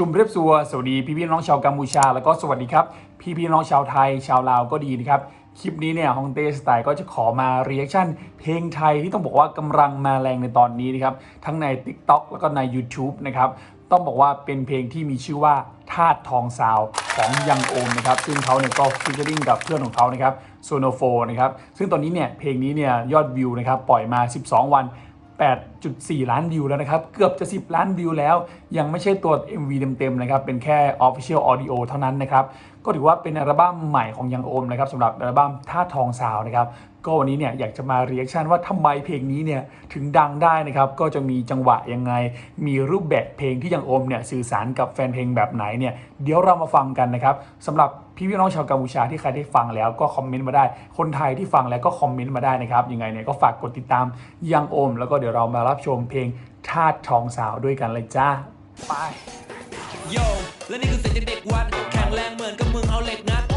จุมเรียบซัวสวัสดีพี่พี่น้องชาวกัมพูชา แล้วก็สวัสดีครับ พี่พี่น้องชาวไทย ชาวลาวก็ดีนะครับ คลิปนี้เนี่ยฮองเต้สไตล์ก็จะขอมาเรีแอคชั่นเพลงไทยที่ต้องบอกว่ากำลังมาแรงในตอนนี้นะครับ ทั้งใน TikTok แล้วก็ใน YouTube นะครับ ต้องบอกว่าเป็นเพลงที่มีชื่อว่าธาตุทองซาวของยังโอมนะครับ ซึ่งเขาเนี่ยก็ฟิชเชอริงกับเพื่อนของเขานะครับโซโนโฟนะครับซึ่งตอนนี้เนี่ยเพลงนี้เนี่ยยอดวิวนะครับปล่อยมา 12 วัน 8.4 ล้านวิวแล้วนะครับ เกือบจะ 10 ล้านวิวแล้ว ยังไม่ใช่ตัว MV เต็มๆนะครับ เป็นแค่ Official Audio เท่านั้นนะครับก็ถือว่าเป็นอัลบั้มใหม่ของยังโอมนะครับสำหรับอัลบั้มท่าทองสาวนะครับก็วันนี้เนี่ยอยากจะมาเรีแอคชั่นว่าทำไมเพลงนี้เนี่ยถึงดังได้นะครับก็จะมีจังหวะยังไง มีรูปแบบเพลงที่ยังโอมเนี่ยสื่อสารกับแฟนเพลงแบบไหนเนี่ยเดี๋ยวเรามาฟังกันนะครับสำหรับพี่พี่น้องชาวกัมพูชาที่ใครได้ฟังแล้วก็คอมเมนต์มาได้ คนไทยที่ฟังแล้วก็คอมเมนต์มาได้นะครับยังไงเนี่ยก็ฝากกดติดตามยังโอม แล้วก็เดี๋ยวเรามารับชมเพลงทาทองสาวด้วยกันเลยจ้าไปโยและนี่คือเสียงเด็กวัด นกับมึงเอาเหล็กงัด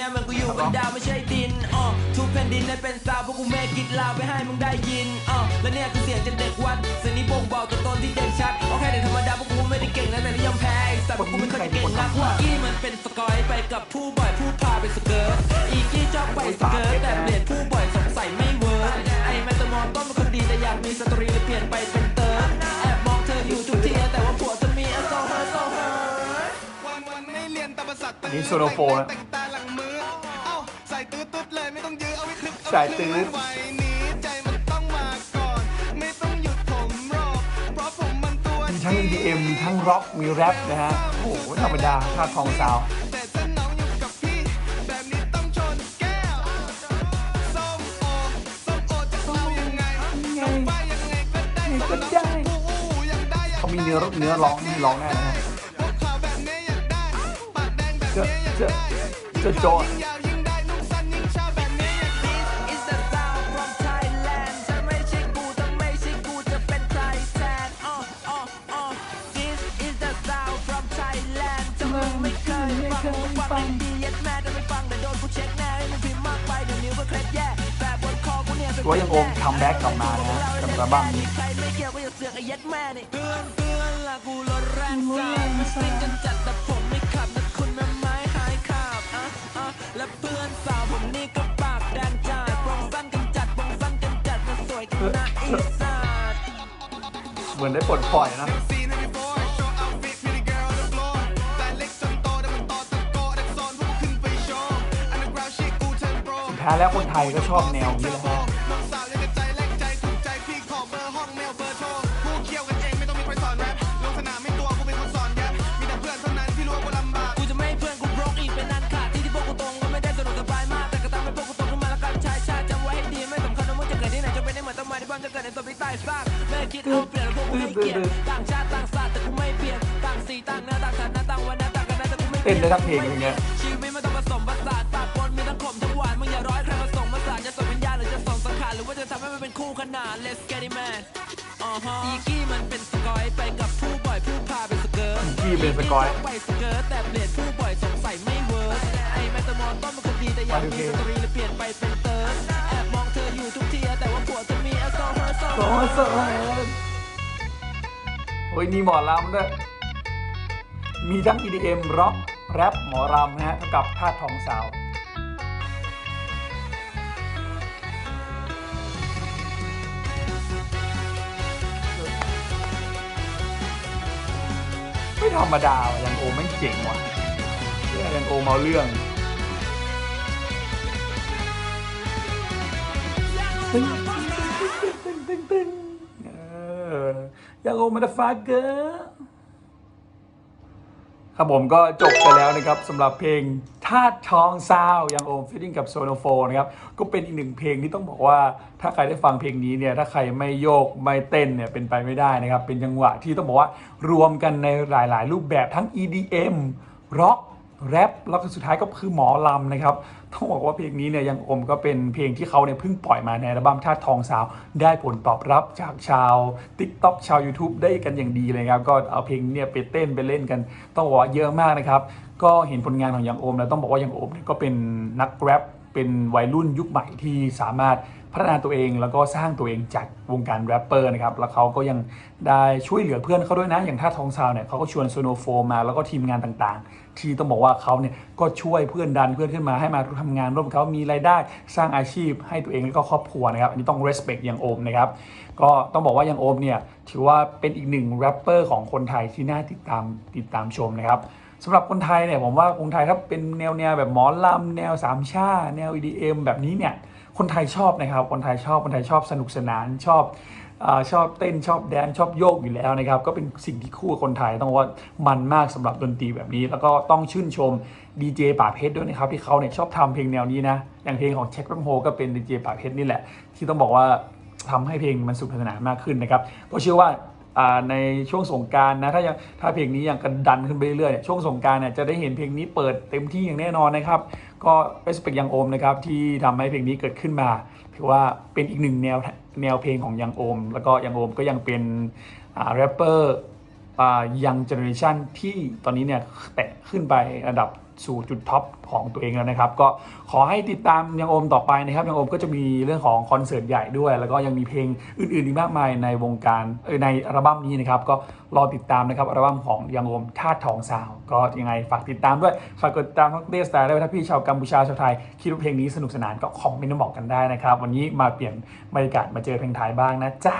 นเนี้ยมันกูอยู่บนดาวไม่ใช่ดินอ๋อทุกแผ่นดินนั้นเป็นซาวเพราะกูแม่กิดลาวไปให้มึงได้ยินอ๋อและเนี่ยคือเสียงจากเด็กวัดเสียงนี้บ่งบอกตัวตนที่เด่นชัดโอเคเด็กธรรมดาเพราะกูไม่ได้เก่งนะแต่ที่ยอมแพ้ไอ้สัตว์เพราะกูไม่เคยเก่งนักว่ากี้มันเป็นสกอยไปกับผู้บ่อยผู้พาไปสเกิร์ตอีกี้ชอบไปสเกิร์ตแต่เปลี่ยนผู้บ่อยสงสัยไม่เวิร์กไอ้แมตตมอนต้นเป็นคนดีแต่อยากมีสตรีเลยเปลี่ยนไปเป็นเติร์ดแอบมองเธออยู่ทุกทีแต่ว่าผัวจะมีอโซเฮอร์โซเฮอร์วันวันไม่เรียนตามภาษาตื่นนี่โซโลโฟนแส่ตื้อไว้นี้ใจมันต้องมาก่อนไม่ต้องหยุดผมหรอกเพราะผมมันตัวมีทั้ง EDM มีทั้งร็อกมีแรปนะฮะ โอ้โหธรรมดาท่าทองสาวแต่ถ้าน้องอยู่กับพี่แบบนี้ต้องชนแก้วส้มโอส้มโอจะเข้ายังไงน้องป้ายังไงก็ได้ส้มก็ได้น้ำอู้ยังได้อยากเขามีเนื้อเนื้อร้องนี่ร้องแน่นะฮะพวกขาวแบ งมึงฟังดียัดแม่ถ้าไม่ฟังเดี๋ยวโดนกูเช็คแน่ให้มึงพิมพ์มากไปเดี๋ยวนิ้วก็เคล็ดแย่แบบบนคอกูเนี่ยเป็นถือว่ายังโอมคัมแบ็กกลับมานะฮะกับอัลบั้มนี้ใครไม่เกี่ยวก็อย่าเสือกไอ้ยัดแม่นี่เตือนเตือนละกูรถแรงสายมันซิ่งกันจัดแต่ผมไม่ขับนะคุณแม่ไม้หายขาบอะอะและเพื่อนสาวผมนี่ก็ปากแดงจัดปองสั้นกันจัดปองสั้นกันจัดมันสวยกันนะอีสานเหมือนได้ปลดปล่อยนะ ท้ายแล้วคนไทยก็ชอบแนวนี้แหละฮะน้วยังใจแรงใจถูกใจพี่ขอเบอร์ห้องเมลเบอร์โทรกูเคี่ยวกันเองไม่ต้องมีใครสอนแรปลงสนามไม่ตัวกูเป็นคนสอนแยบมีแต่เพื่อนเท่านั้นที่รู้ว่ากูลำบากกูจะไม่ให้เพื่อนกูบล็อกอีกเป็นนันขาดที่ที่พวกกูตรงก็ไม่ได้สะดวกสบายมากแต่ก็ตามให้พวกกูตรงขึ้นมาแล้วกันชายชาติจำไว้ให้ดีไม่สำคัญว่ามึงจะเกิดที่ไหนจะเป็นได้เหมือนต้นไม้ที่บ้านจะเกิดในตัวพี่ใต้ซากแม่คิดเอตื้อเต้นได้ทั้งเพลงอย่างเงี้ย คู่ขนาน Let's get it man อ๋อฮะอีกี้มันเป็นสกอยไปกับผู้บ่อยผู้พาไปสเกิร์ตอีกี้เป็นสกอยไปสเกิร์ตแต่เปลี่ยนผู้บ่อยสงสัยไม่เวิร์กไอ้แมตตามอนต้นเป็นคนดีแต่อยากมีสตรีเลยเปลี่ยนไปเป็นเติร์ดแอบมองเธออยู่ทุกทีแต่ว่าผัวเธอมีอโซเฮอร์โซโอ้โหโอ้ยมีหมอลำด้วย มีทั้ง EDM ร็อกแรปหมอรำนะฮะเท่ากับท่าทองสาว ธรรมดาว่ะยังโอไม่งเจ๋งว่ะเรื่องยังโอมาเรื่องตึ้งตึ้งตึ้งตึ้งเออยังโอมาดฟาเกอร์ครับผมก็จบไปแล้วนะครับสำหรับเพลงาตุทองซาวยังโอมฟิตติ้งกับโซโนโฟนะครับ ก็เป็นอีกหนึ่งเพลงที่ต้องบอกว่า ถ้าใครได้ฟังเพลงนี้เนี่ย ถ้าใครไม่โยกไม่เต้นเนี่ย เป็นไปไม่ได้นะครับ เป็นจังหวะที่ต้องบอกว่ารวมกันในหลาย ๆ รูปแบบทั้ง EDM ร็อก แรปแล้วก็สุดท้ายก็คือหมอลำนะครับต้องบอกว่าเพลงนี้เนี่ยยังอมก็เป็นเพลงที่เขาเนี่ยเพิ่งปล่อยมาในอัลบั้มธาตุทองสาว ได้ผลตอบรับจากชาว TikTok ชาว YouTube ได้กันอย่างดีเลยครับก็เอาเพลงเนี่ยไปเต้นไปเล่นกัน ต้องบอกว่าเยอะมากนะครับก็เห็นผลงานของยังโอมแล้วต้องบอกว่ายังโอมเนี่ยก็เป็นนักแรป เป็นวัยรุ่นยุคใหม่ที่สามารถพัฒนาตัวเองแล้วก็สร้างตัวเองจากวงการแรปเปอร์นะครับ แล้วเขาก็ยังได้ช่วยเหลือเพื่อนเขาด้วยนะ อย่างท่าทองซาวเนี่ยเขาก็ชวนโซโนโฟมาแล้วก็ทีมงานต่างๆ ที่ต้องบอกว่าเขาเนี่ยก็ช่วยเพื่อนดันเพื่อนขึ้นมาให้มาทำงานร่วมเขามีรายได้สร้างอาชีพให้ตัวเองแล้วก็ครอบครัวนะครับ อันนี้ต้อง respect ยังโอมนะครับ ก็ต้องบอกว่ายังโอมเนี่ยถือว่าเป็นอีกหนึ่งแรปเปอร์ของคนไทยที่น่าติดตามติดตามชมนะครับ สำหรับคนไทยเนี่ยผมว่าคนไทยถ้าเป็นแนวแนวแบบหมอลำแนวสามชาแนว EDM แบบนี้เนี่ยคนไทยชอบนะครับ คนไทยชอบคนไทยชอบสนุกสนานชอบอชอบเต้นชอบแดนชอบโยกอยู่แล้วนะครับ ก็เป็นสิ่งที่คู่คนไทยต้องว่ามันมากสำหรับดนตรีแบบนี้ แล้วก็ต้องชื่นชมดีเจป่าเพชรด้วยนะครับ ที่เขาเนี่ยชอบทำเพลงแนวนี้นะ อย่างเพลงของเช็ครัมโฮก็เป็นดีเจป่าเพชรนี่แหละ ที่ต้องบอกว่าทำให้เพลงมันสนุกสนานมากขึ้นนะครับก็เชื่อว่า ในช่วงสงการนะถ้ายังถ้าเพลงนี้ยังกันดันขึ้นไปเรื่อยๆช่วงสงการเนี่ยจะได้เห็นเพลงนี้เปิดเต็มที่อย่างแน่นอนนะครับ ก็เ e สเปกยังโอมนะครับที่ทำให้เพลงนี้เกิดขึ้นมาถือว่าเป็นอีกหนึ่งแนวแนวเพลงของยังโอม แล้วก็ยังโอมก็ยังเป็นแรปเปอร์ยังเจเนอเรชันที่ตอนนี้เนี่ยแตะขึ้นไประดับ สู่จุดท็อปของตัวเองแล้วนะครับ ก็ขอให้ติดตามยังโอมต่อไปนะครับยังโอมก็จะมีเรื่องของคอนเสิร์ตใหญ่ด้วย แล้วก็ยังมีเพลงอื่นๆอีกมากมายในวงการในอัลบั้มนี้นะครับก็รอติดตามนะครับอัลบั้มของยังโอมธาตุทองสาว ก็ยังไงฝากติดตามด้วยฝากกดติดตามทั้งเดสไตล์และถ้าพี่ชาวกัมพูชาชาวไทยคิดว่าเพลงนี้สนุกสนานก็คอมเมนต์มาบอกกันได้นะครับ วันนี้มาเปลี่ยนบรรยากาศมาเจอเพลงไทยบ้างนะจ๊ะ